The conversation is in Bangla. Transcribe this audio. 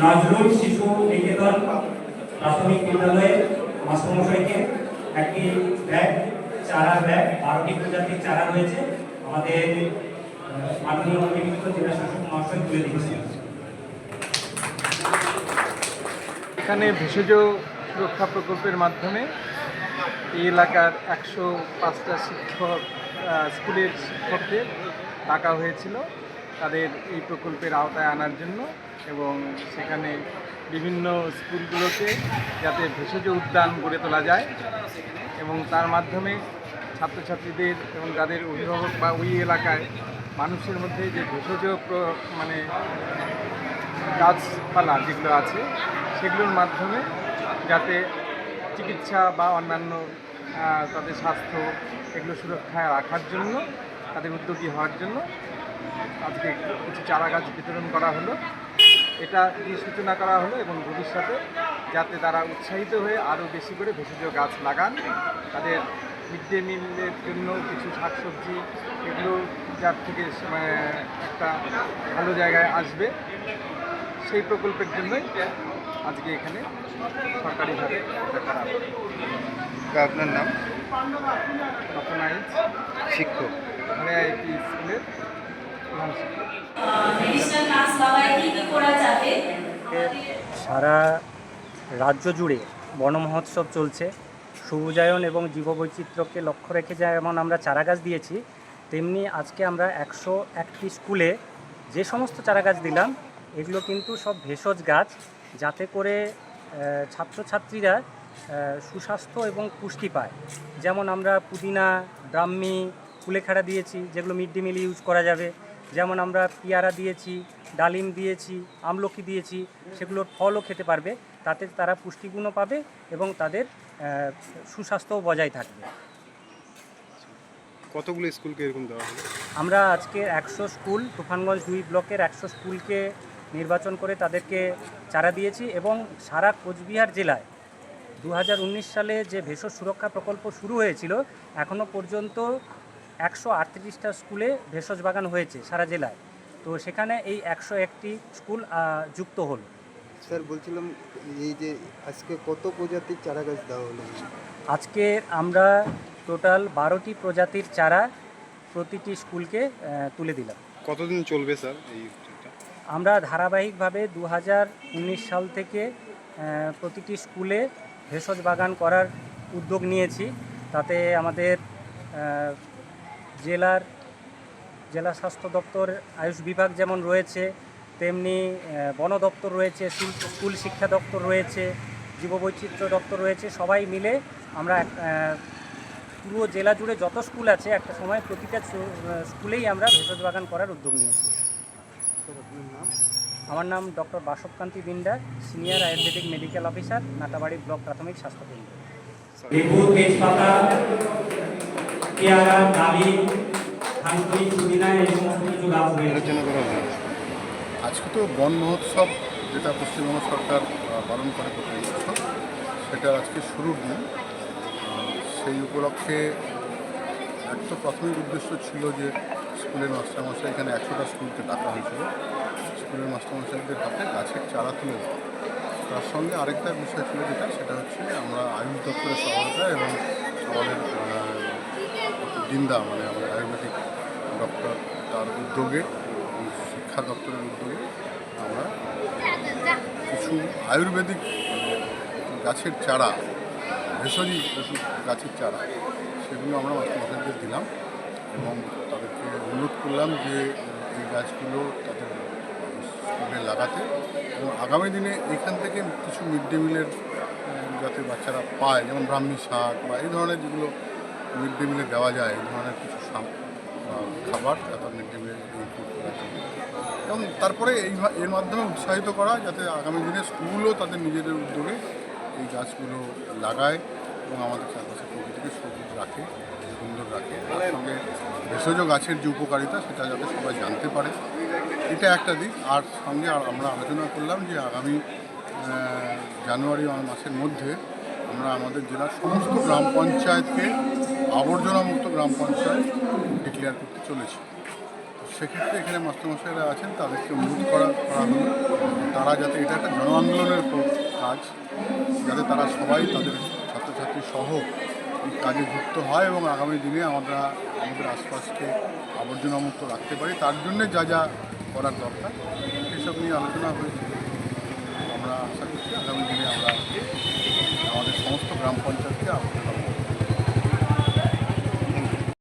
নজরুল শিশু নিকেতন প্রাথমিক বিদ্যালয়ে মাস্টারমশাইকে একটি ব্যাগ চারা ব্যাগ বারোটি প্রজাতির চারা রয়েছে আমাদের মাননীয় অতিরিক্ত জেলা শাসক মহাশয় তুলে দিচ্ছেন এখানে ভেষজ সুরক্ষা প্রকল্পের মাধ্যমে এই এলাকার একশো পাঁচটা শিক্ষক স্কুলের শিক্ষকদের ডাকা হয়েছিল তাদের এই প্রকল্পের আওতায় আনার জন্য এবং সেখানে বিভিন্ন স্কুলগুলোতে যাতে ভেষজ উদ্যান গড়ে তোলা যায় এবং তার মাধ্যমে ছাত্রছাত্রীদের এবং তাদের অভিভাবক বা ওই এলাকায় মানুষের মধ্যে যে ভেষজ মানে গাছপালা যেগুলো আছে, সেগুলোর মাধ্যমে যাতে চিকিৎসা বা অন্যান্য তাদের স্বাস্থ্য এগুলো সুরক্ষায় রাখার জন্য, তাদের উদ্যোগী হওয়ার জন্য আজকে কিছু চারা গাছ বিতরণ করা হলো। এটা দিয়ে সূচনা করা হলো এবং ভবিষ্যতে যাতে তারা উৎসাহিত হয়ে আরও বেশি করে ভেষজ গাছ লাগান। তাদের মিড ডে মিলের জন্য কিছু শাকসবজি, এগুলো যার থেকে মানে একটা ভালো জায়গায় আসবে। সেই প্রকল্পের জন্যই আজকে এখানে সরকারিভাবে আপনার নাম? শিক্ষক। মানে আইটি স্কুলের সারা রাজ্য জুড়ে বন মহোৎসব চলছে। সবুজায়ন এবং জীববৈচিত্র্যকে লক্ষ্য রেখে যেমন আমরা চারা গাছ দিয়েছি তেমনি আজকে আমরা একশো একটি স্কুলে যে সমস্ত চারা গাছ দিলাম এগুলো কিন্তু সব ভেষজ গাছ। যাতে করে ছাত্রছাত্রীরা সুস্বাস্থ্য এবং পুষ্টি পায়। যেমন আমরা পুদিনা ব্রাহ্মী কুলেখাড়া দিয়েছি যেগুলো মিড ডে মিল ইউজ করা যাবে। যেমন আমরা পেয়ারা দিয়েছি ডালিম দিয়েছি আমলকি দিয়েছি সেগুলোর ফলও খেতে পারবে। তাতে তারা পুষ্টিগুণও পাবে এবং তাদের সুস্বাস্থ্যও বজায় থাকবে। কতগুলো স্কুলকে এরকম দেওয়া আমরা আজকে একশো স্কুল তুফানগঞ্জ দুই ব্লকের একশো স্কুলকে নির্বাচন করে তাদেরকে চারা দিয়েছি এবং সারা কোচবিহার জেলায় দু হাজার উনিশ সালে যে ভেষজ সুরক্ষা প্রকল্প শুরু হয়েছিল এখনও পর্যন্ত একশো আটত্রিশটা স্কুলে ভেষজ বাগান হয়েছে সারা জেলায়। তো সেখানে এই একশো একটি স্কুল যুক্ত হলো। স্যার বলছিলাম এই যে আজকে কত প্রজাতির চারা গাছ দেওয়া হলো? আজকে আমরা টোটাল বারোটি প্রজাতির চারা প্রতিটি স্কুলকে তুলে দিলাম। কতদিন চলবে স্যার এই? আমরা ধারাবাহিকভাবে দু হাজার উনিশ সাল থেকে প্রতিটি স্কুলে ভেষজ বাগান করার উদ্যোগ নিয়েছি। তাতে আমাদের জেলার, জেলা স্বাস্থ্য দপ্তর, আয়ুষ বিভাগ যেমন রয়েছে, তেমনি বন দপ্তর রয়েছে, স্কুল- শিক্ষা দপ্তর রয়েছে, জীববৈচিত্র্য দপ্তর রয়েছে, সবাই মিলে আমরা পুরো জেলা জুড়ে যত স্কুল আছে, একটা সময় প্রতিটা স্কু- স্কুলেই আমরা ভেষজ বাগান করার উদ্যোগ নিয়েছি। আমার নাম doctor Basabkanti Binder senior ayurvedic medical officer Natabari block প্রাথমিক স্বাস্থ্য কেন্দ্র লেবু তেজপাতা পেয়ারা ডালিম থানকুনি পুদিনা এই সমস্ত কিছু গাছ আলোচনা করা হলো আজকে তো বন মহোৎসব যেটা পশ্চিমবঙ্গ সরকার পালন করে প্রতি বছর সেটা আজকে শুরুর দিন। সেই উপলক্ষে এক তো প্রাথমিক উদ্দেশ্য ছিল যে স্কুলের মাস্টারমশাই এখানে একশোটা স্কুলকে ডাকা হয়েছিল। স্কুলের মাস্টারমশাইদের হাতে গাছের চারা তুলে তার সঙ্গে আরেকটা বিষয় ছিল যেটা, সেটা হচ্ছে আমরা আয়ুষ দপ্তরের সহায়তা এবং আমাদের দিন্দা মানে আমাদের আয়ুর্বেদিক ডক্টর, তার উদ্যোগে, শিক্ষা দপ্তরের উদ্যোগে আমরা কিছু আয়ুর্বেদিক গাছের চারা, ভেষজি ওষুধ গাছের চারা, সেগুলো আমরা মাস্টারমশাইদের দিলাম। এবং তাদেরকে অনুরোধ করলাম যে, এই গাছগুলো তাদের স্কুলে লাগাতে এবং আগামী দিনে এখান থেকে কিছু মিড ডে মিলের যাতে বাচ্চারা পায়, যেমন ব্রাহ্মী শাক বা এই ধরনের যেগুলো মিড ডে মিলে দেওয়া যায়, এই ধরনের কিছু খাবার যাতে মিড ডে মিলে এবং তারপরে এই এর মাধ্যমে উৎসাহিত করা যাতে আগামী দিনে স্কুলও তাদের নিজেদের উদ্যোগে এই গাছগুলো লাগায় এবং আমাদের চারপাশে প্রকৃতিকে সবুজ রাখে, সুন্দর রাখে। তার সঙ্গে ভেষজ গাছের যে উপকারিতা, সেটা যাতে সবাই জানতে পারে। এটা একটা দিক। আর সঙ্গে আর আমরা আলোচনা করলাম যে আগামী জানুয়ারি মাসের মধ্যে আমরা আমাদের জেলার সমস্ত গ্রাম পঞ্চায়েতকে আবর্জনামুক্ত গ্রাম পঞ্চায়েত ডিক্লেয়ার করতে চলেছি। সেক্ষেত্রে এখানে মাস্টারমশাইরা আছেন, তাদেরকে অনুরোধ করা করা হলো তারা যাতে এটা একটা জন আন্দোলনের কাজ, যাতে তারা সবাই তাদের ছাত্রছাত্রী সহ কাজে যুক্ত হয় এবং আগামী দিনে আমরা আমাদের আশপাশকে আবর্জনামুক্ত রাখতে পারি। তার জন্য যা যা করার দরকার, এসব নিয়ে আলোচনা হয়েছে। আমরা আশা করছি আগামী দিনে আমরা আমাদের সমস্ত গ্রাম পঞ্চায়েতকে আবর্জনা